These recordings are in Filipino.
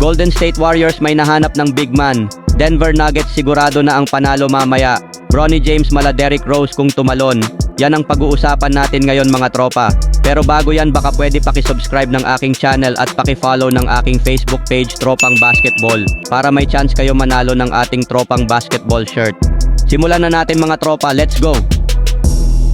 Golden State Warriors may nahanap ng big man. Denver Nuggets sigurado na ang panalo mamaya. Bronny James mala Derrick Rose kung tumalon. Yan ang pag-uusapan natin ngayon mga tropa. Pero bago yan baka pwede paki-subscribe ng aking channel at paki-follow ng aking Facebook page Tropang Basketball para may chance kayo manalo ng ating Tropang Basketball shirt. Simulan na natin mga tropa, let's go!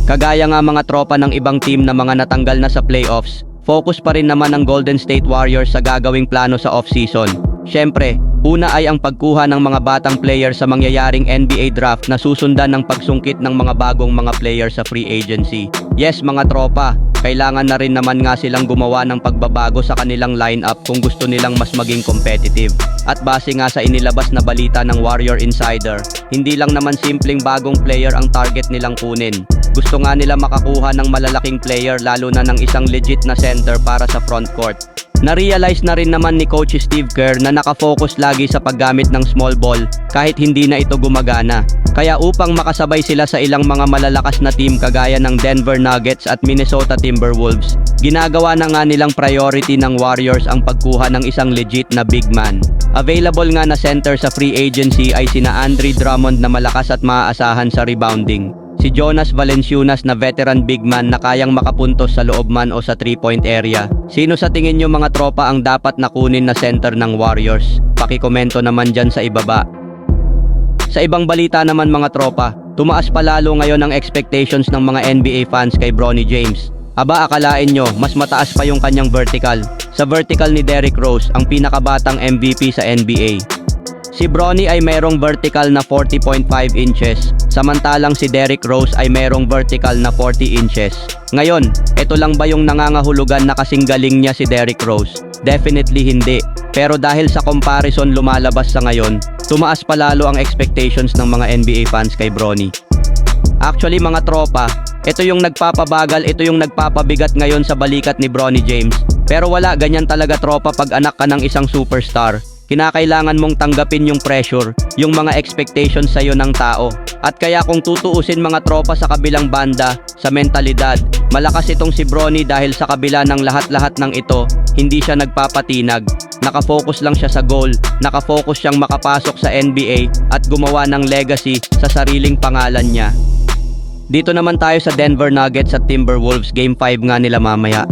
Kagaya nga mga tropa ng ibang team na mga natanggal na sa playoffs, focus pa rin naman ng Golden State Warriors sa gagawing plano sa offseason. Siyempre, una ay ang pagkuha ng mga batang player sa mangyayaring NBA draft na susundan ng pagsungkit ng mga bagong mga player sa free agency. Yes mga tropa, kailangan na rin naman nga silang gumawa ng pagbabago sa kanilang lineup kung gusto nilang mas maging competitive. At base nga sa inilabas na balita ng Warrior Insider, hindi lang naman simpleng bagong player ang target nilang kunin. Gusto nga nila makakuha ng malalaking player lalo na ng isang legit na center para sa front court. Na-realize na rin naman ni Coach Steve Kerr na nakafocus lagi sa paggamit ng small ball kahit hindi na ito gumagana. Kaya upang makasabay sila sa ilang mga malalakas na team kagaya ng Denver Nuggets at Minnesota Timberwolves, ginagawa na nga nilang priority ng Warriors ang pagkuha ng isang legit na big man. Available nga na center sa free agency ay sina Andre Drummond na malakas at maaasahan sa rebounding. Si Jonas Valenciunas na veteran big man na kayang makapuntos sa loob man o sa 3-point area. Sino sa tingin nyo mga tropa ang dapat nakunin na center ng Warriors? Pakikomento naman dyan sa ibaba. Sa ibang balita naman mga tropa, tumaas pa lalo ngayon ang expectations ng mga NBA fans kay Bronny James. Aba akalain nyo, mas mataas pa yung kanyang vertical. Sa vertical ni Derrick Rose, ang pinakabatang MVP sa NBA. Si Bronny ay merong vertical na 40.5 inches, samantalang si Derrick Rose ay merong vertical na 40 inches. Ngayon, ito lang ba yung nangangahulugan na kasing galing niya si Derrick Rose? Definitely hindi. Pero dahil sa comparison lumalabas sa ngayon, tumaas pa lalo ang expectations ng mga NBA fans kay Bronny. Actually mga tropa, ito yung nagpapabagal, ito yung nagpapabigat ngayon sa balikat ni Bronny James. Pero wala, ganyan talaga tropa pag anak ka ng isang superstar. Kinakailangan mong tanggapin yung pressure, yung mga expectations sa'yo ng tao. At kaya kung tutuusin mga tropa sa kabilang banda, sa mentalidad, malakas itong si Bronny dahil sa kabila ng lahat-lahat ng ito, hindi siya nagpapatinag. Nakafocus lang siya sa goal, nakafocus siyang makapasok sa NBA at gumawa ng legacy sa sariling pangalan niya. Dito naman tayo sa Denver Nuggets at Timberwolves Game 5 nga nila mamaya.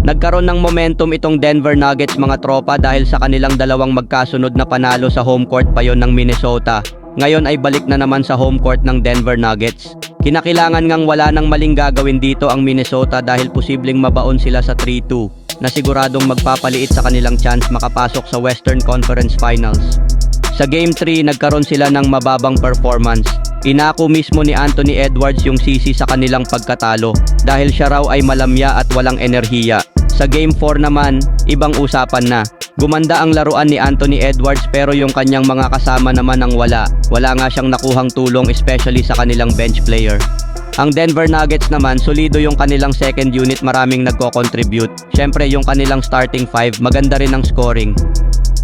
Nagkaroon ng momentum itong Denver Nuggets mga tropa dahil sa kanilang dalawang magkasunod na panalo sa home court pa yon ng Minnesota. Ngayon ay balik na naman sa home court ng Denver Nuggets. Kinakailangan ngang wala nang maling gagawin dito ang Minnesota dahil posibleng mabaon sila sa 3-2 na siguradong magpapaliit sa kanilang chance makapasok sa Western Conference Finals. Sa Game 3, nagkaroon sila ng mababang performance. Inako mismo ni Anthony Edwards yung sisi sa kanilang pagkatalo dahil siya raw ay malamya at walang enerhiya. Sa Game 4 naman, ibang usapan na. Gumanda ang laruan ni Anthony Edwards pero yung kanyang mga kasama naman ang wala. Wala nga siyang nakuhang tulong especially sa kanilang bench player. Ang Denver Nuggets naman, solido yung kanilang second unit, maraming nagko-contribute. Siyempre yung kanilang starting five, maganda rin ang scoring.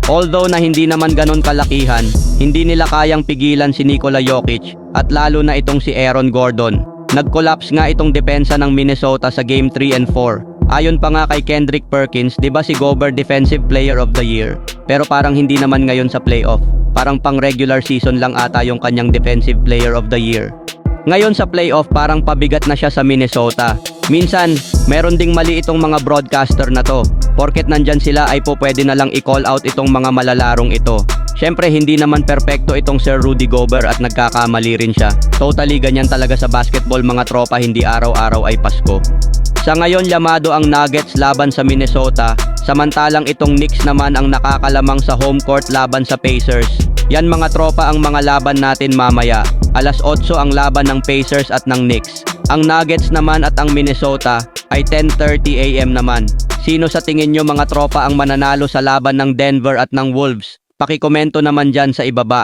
Although na hindi naman ganon kalakihan, hindi nila kayang pigilan si Nikola Jokic at lalo na itong si Aaron Gordon. Nag-collapse nga itong depensa ng Minnesota sa Game 3 and 4. Ayon pa nga kay Kendrick Perkins, 'di ba si Gobert Defensive Player of the Year? Pero parang hindi naman ngayon sa playoff. Parang pang regular season lang ata yung kanyang Defensive Player of the Year. Ngayon sa playoff, parang pabigat na siya sa Minnesota. Minsan, meron ding mali itong mga broadcaster na to. Porket nandyan sila ay po pwede na lang i-call out itong mga malalarong ito. Siyempre, hindi naman perpekto itong Sir Rudy Gobert at nagkakamali rin siya. Totally ganyan talaga sa basketball mga tropa, hindi araw-araw ay Pasko. Sa ngayon, yamado ang Nuggets laban sa Minnesota, samantalang itong Knicks naman ang nakakalamang sa home court laban sa Pacers. Yan mga tropa ang mga laban natin mamaya. Alas 8 ang laban ng Pacers at ng Knicks. Ang Nuggets naman at ang Minnesota ay 10.30 AM naman. Sino sa tingin nyo mga tropa ang mananalo sa laban ng Denver at ng Wolves? Pakikomento naman dyan sa ibaba.